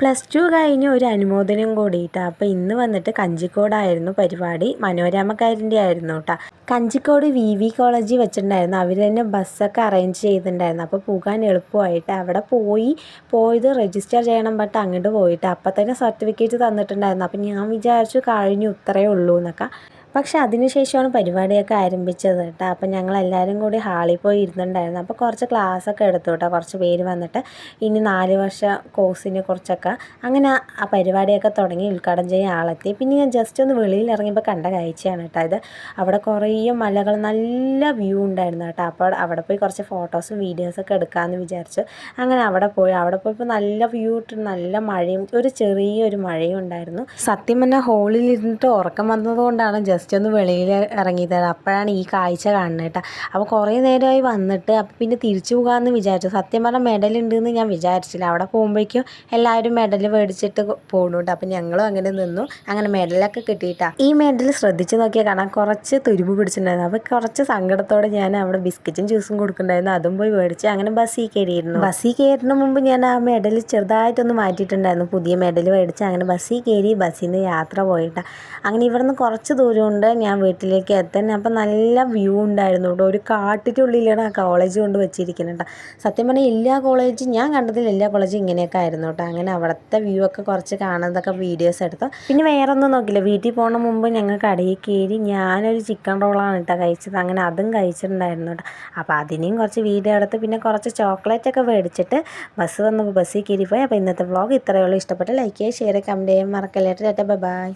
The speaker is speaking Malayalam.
പ്ലസ് ടു കഴിഞ്ഞ് ഒരു അനുമോദനം കൂടിയിട്ടാ. അപ്പോൾ ഇന്ന് വന്നിട്ട് കഞ്ചിക്കോടായിരുന്നു പരിപാടി. മനോരമക്കാരന്റെ ആയിരുന്നു കേട്ടോ കഞ്ചിക്കോട് വി വി കോളേജിൽ വെച്ചിട്ടുണ്ടായിരുന്നു. അവർ തന്നെ ബസ്സൊക്കെ അറേഞ്ച് ചെയ്തിട്ടുണ്ടായിരുന്നു. അപ്പോൾ പോകാൻ എളുപ്പമായിട്ട് അവിടെ പോയി. പോയത് രജിസ്റ്റർ ചെയ്യണം പറ്റ അങ്ങോട്ട് പോയിട്ട്. അപ്പം തന്നെ സർട്ടിഫിക്കറ്റ് തന്നിട്ടുണ്ടായിരുന്നു. അപ്പം ഞാൻ വിചാരിച്ചു കഴിഞ്ഞു ഇത്രയേ ഉള്ളൂ എന്നൊക്കെ പക്ഷെ അതിനുശേഷമാണ് പരിപാടിയൊക്കെ ആരംഭിച്ചത് കേട്ടോ. അപ്പം ഞങ്ങൾ എല്ലാവരും കൂടി ഹാളിൽ പോയി ഇരുന്നുണ്ടായിരുന്നു. അപ്പോൾ കുറച്ച് ക്ലാസ് ഒക്കെ എടുത്തു കേട്ടോ. കുറച്ച് പേര് വന്നിട്ട് ഇനി നാല് വർഷ കോഴ്സിനെ കുറിച്ചൊക്കെ അങ്ങനെ ആ പരിപാടിയൊക്കെ തുടങ്ങി ഉദ്ഘാടനം ചെയ്യാൻ ആളെത്തി. പിന്നെ ഞാൻ ജസ്റ്റ് ഒന്ന് വെളിയിൽ ഇറങ്ങിയപ്പോൾ കണ്ട കാഴ്ചയാണ് കേട്ടോ ഇത്. അവിടെ കുറേ മലകൾ നല്ല വ്യൂ ഉണ്ടായിരുന്നു കേട്ടോ. അപ്പോൾ അവിടെ പോയി കുറച്ച് ഫോട്ടോസും വീഡിയോസൊക്കെ എടുക്കാമെന്ന് വിചാരിച്ചു അങ്ങനെ അവിടെ പോയി. അവിടെ പോയപ്പോൾ നല്ല വ്യൂ ഇട്ട് നല്ല മഴയും ഒരു ചെറിയൊരു മഴയും ഉണ്ടായിരുന്നു. സത്യം പറഞ്ഞാൽ ഹോളിൽ ഇരുന്നിട്ട് ഉറക്കം വന്നതുകൊണ്ടാണ് ജസ്റ്റ് ജസ്റ്റ് ഒന്ന് വെളിയിൽ ഇറങ്ങിയത് അപ്പോഴാണ് ഈ കാഴ്ച കാണുന്നത് കേട്ടോ. അപ്പോൾ കുറേ നേരമായി വന്നിട്ട് അപ്പോൾ പിന്നെ തിരിച്ചു പോകാമെന്ന് വിചാരിച്ചു. സത്യം പറഞ്ഞാൽ മെഡൽ ഉണ്ടെന്ന് ഞാൻ വിചാരിച്ചില്ല. അവിടെ പോകുമ്പോഴേക്കും എല്ലാവരും മെഡൽ മേടിച്ചിട്ട് പോകുന്നുണ്ട് അപ്പോൾ ഞങ്ങളും അങ്ങനെ നിന്നു. അങ്ങനെ മെഡലൊക്കെ കിട്ടിയിട്ടാ. ഈ മെഡൽ ശ്രദ്ധിച്ച് നോക്കിയാൽ കാണാൻ കുറച്ച് തുരുമ്പ് പിടിച്ചിട്ടുണ്ടായിരുന്നു. അപ്പോൾ കുറച്ച് സങ്കടത്തോടെ ഞാൻ അവിടെ ബിസ്ക്കറ്റും ജ്യൂസും കൊടുക്കുന്നുണ്ടായിരുന്നു. അതും പോയി മേടിച്ച് അങ്ങനെ ബസ്സിൽ കയറിയിരുന്നു. ബസ്സിൽ കയറുന്ന മുമ്പ് ഞാൻ ആ മെഡൽ ചെറുതായിട്ടൊന്ന് മാറ്റിയിട്ടുണ്ടായിരുന്നു. പുതിയ മെഡൽ മേടിച്ച് അങ്ങനെ ബസ്സിൽ കയറി ബസ്സിൽ നിന്ന് യാത്ര പോയിട്ടാണ് അങ്ങനെ ഇവിടുന്ന് കുറച്ച് ദൂരം കൊണ്ട് ഞാൻ വീട്ടിലേക്ക് എത്താൻ അപ്പം നല്ല വ്യൂ ഉണ്ടായിരുന്നു കേട്ടോ. ഒരു കാട്ടിന്റെ ഉള്ളിലാണ് ആ കോളേജ് കൊണ്ട് വെച്ചിരിക്കുന്നത് കേട്ടോ. സത്യം പറഞ്ഞാൽ എല്ലാ കോളേജും ഞാൻ കണ്ടതിൽ എല്ലാ കോളേജും ഇങ്ങനെയൊക്കെ ആയിരുന്നു കേട്ടോ. അങ്ങനെ അവിടുത്തെ വ്യൂ ഒക്കെ കുറച്ച് കാണുന്നതൊക്കെ വീഡിയോസ് എടുത്തു. പിന്നെ വേറെ ഒന്നും നോക്കില്ല. വീട്ടിൽ പോകണ മുമ്പ് ഞങ്ങൾ കടയിൽ കയറി ഞാനൊരു ചിക്കൻ റോളാണ് കേട്ടോ കഴിച്ചത്. അങ്ങനെ അതും കഴിച്ചിട്ടുണ്ടായിരുന്നു കേട്ടോ. അപ്പോൾ അതിനെയും കുറച്ച് വീഡിയോ എടുത്ത് പിന്നെ കുറച്ച് ചോക്ലേറ്റ് ഒക്കെ മേടിച്ചിട്ട് ബസ് വന്നപ്പോൾ ബസ്സിൽ കയറി പോയി. അപ്പോൾ ഇന്നത്തെ വ്ളോഗ് ഇത്രയേ ഉള്ളൂ. ഇഷ്ടപ്പെട്ട ലൈക്ക് ചെയ്യുക ഷെയർ കമന്റ് ചെയ്യാൻ മറക്കല്ലേട്ട് ബൈ ബൈ